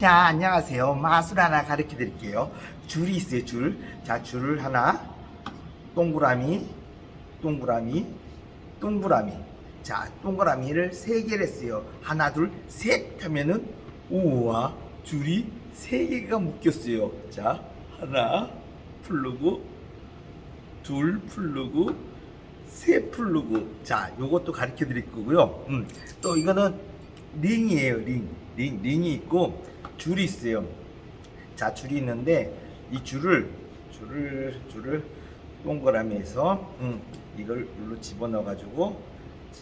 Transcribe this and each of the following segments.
자, 안녕하세요. 마술 하나 가르쳐 드릴게요. 줄이 있어요, 줄. 자, 줄을 하나, 동그라미, 동그라미, 동그라미. 자, 동그라미를 세 개를 했어요. 하나, 둘, 셋 하면은, 우와, 줄이 세 개가 묶였어요. 자, 하나, 풀르고, 둘, 풀르고, 세 풀르고. 자, 요것도 가르쳐 드릴 거고요. 음, 또 이거는 링이에요, 링. 링, 링이 있고, 줄이 있어요. 자, 줄이 있는데, 이 줄을, 줄을, 줄을 동그라미에서, 음, 이걸 물로 집어넣어 가지고,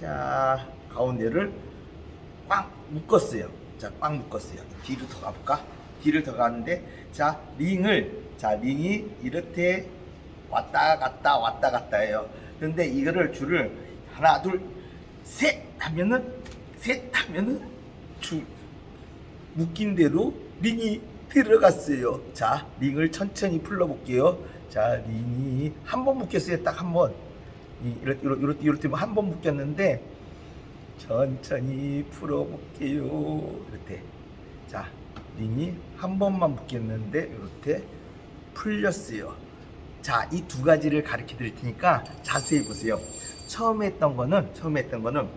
자, 가운데를 꽉 묶었어요. 자, 꽉 묶었어요. 뒤로 더 가볼까? 뒤를 더 가는데, 자, 링을, 자, 링이 이렇게 왔다 갔다 왔다 갔다 해요. 근데 이거를 줄을 하나, 둘, 셋 하면은, 셋 하면은, 줄, 묶인 대로 링이 들어갔어요. 자, 링을 천천히 풀러볼게요. 자, 링이 한 번 묶였어요. 딱 한 번. 이- 이렇게, 이렇게, 이렇게 한번 묶였는데, 천천히 풀어볼게요. 이렇게. 자, 링이 한 번만 묶였는데, 이렇게 풀렸어요. 자, 이 두 가지를 가르쳐 드릴 테니까 자세히 보세요. 처음에 했던 거는, 처음에 했던 거는,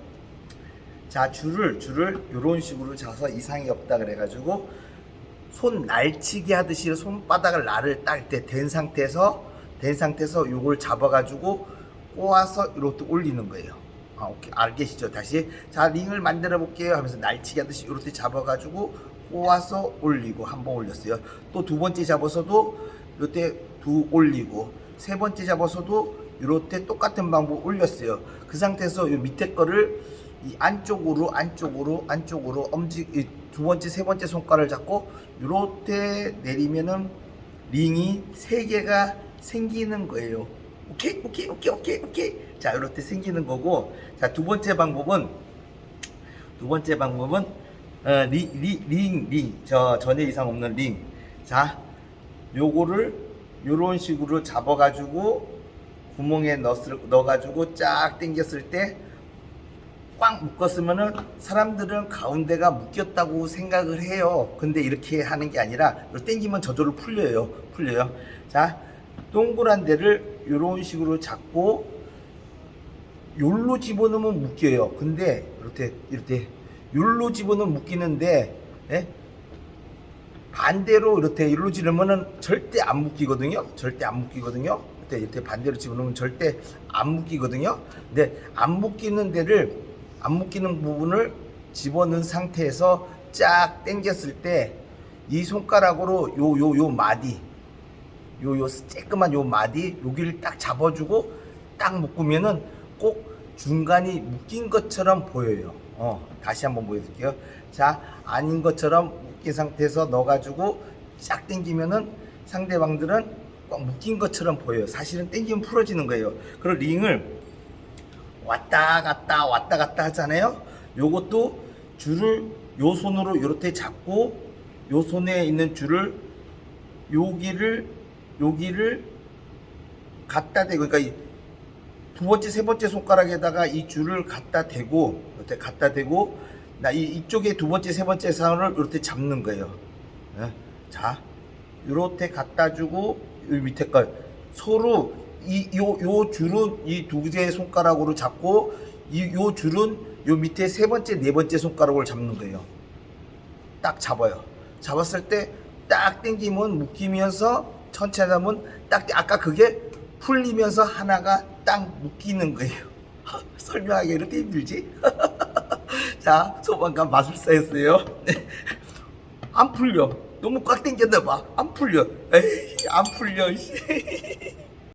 자 줄을 줄을 이런 식으로 잡아서 이상이 없다 그래가지고 손 날치기 하듯이 손바닥을 날을 딱때된 상태에서 된 상태에서 요걸 잡아가지고 꼬아서 이렇게 올리는 거예요. 아 오케이 알겠시죠? 다시 자 링을 만들어 볼게요 하면서 날치기 하듯이 이렇게 잡아가지고 꼬아서 올리고 한 번 올렸어요. 또 두 번째 잡아서도 이렇게 두 올리고 세 번째 잡아서도 이렇게 똑같은 방법 올렸어요. 그 상태에서 요 밑에 거를 이 안쪽으로 안쪽으로 안쪽으로 엄지 이 두 번째 세 번째 손가락을 잡고 이렇게 내리면은 링이 세 개가 생기는 거예요. 오케이? 오케이? 오케이? 오케이? 오케이? 자 이렇게 생기는 거고. 자 두 번째 방법은 두 번째 방법은 어, 링링링저 전혀 이상 없는 링자 요거를 요런 식으로 잡아가지고 구멍에 넣 넣어가지고 쫙 당겼을 때 꽉 묶었으면은 사람들은 가운데가 묶였다고 생각을 해요. 근데 이렇게 하는 게 아니라 당기면 저절로 풀려요. 풀려요. 자, 동그란 데를 이런 식으로 잡고 요로 집어넣으면 묶여요. 근데 이렇게 이렇게 요로 집어넣으면 묶이는데 예? 반대로 이렇게 일로 지르면은 절대 안 묶이거든요. 절대 안 묶이거든요. 이렇게, 이렇게 반대로 집어넣으면 절대 안 묶이거든요. 근데 안 묶이는 데를 안 묶이는 부분을 집어넣은 상태에서 쫙 당겼을 때 이 손가락으로 요 요 요 마디 요 요 쬐끄만 요 마디 여기를 딱 잡아주고 딱 묶으면은 꼭 중간이 묶인 것처럼 보여요. 어 다시 한번 보여드릴게요. 자 아닌 것처럼 묶인 상태에서 넣어가지고 쫙 당기면은 상대방들은 꼭 묶인 것처럼 보여요. 사실은 당기면 풀어지는 거예요. 그리고 링을 왔다 갔다 왔다 갔다 하잖아요. 요것도 줄을 요 손으로 이렇게 잡고 요 손에 있는 줄을 여기를 여기를 갖다 대고 그러니까 이두 번째 세 번째 손가락에다가 이 줄을 갖다 대고 이렇게 갖다 대고 나 이 이쪽에 두 번째 세 번째 선을 이렇게 잡는 거예요. 예? 자, 이렇게 갖다 주고 이 밑에 걸 서로 이요 요 줄은 이 두 개의 손가락으로 잡고 이 요 줄은 요 밑에 세 번째 네 번째 손가락을 잡는 거예요. 딱 잡아요. 잡았을 때 딱 당기면 묶이면서 천천히 하면 딱 아까 그게 풀리면서 하나가 딱 묶이는 거예요. 설명하기 이렇게 힘들지? 자, 소방관 마술사였어요. 네. 안 풀려. 너무 꽉 당겼나 봐. 안 풀려. 에이, 안 풀려. 씨.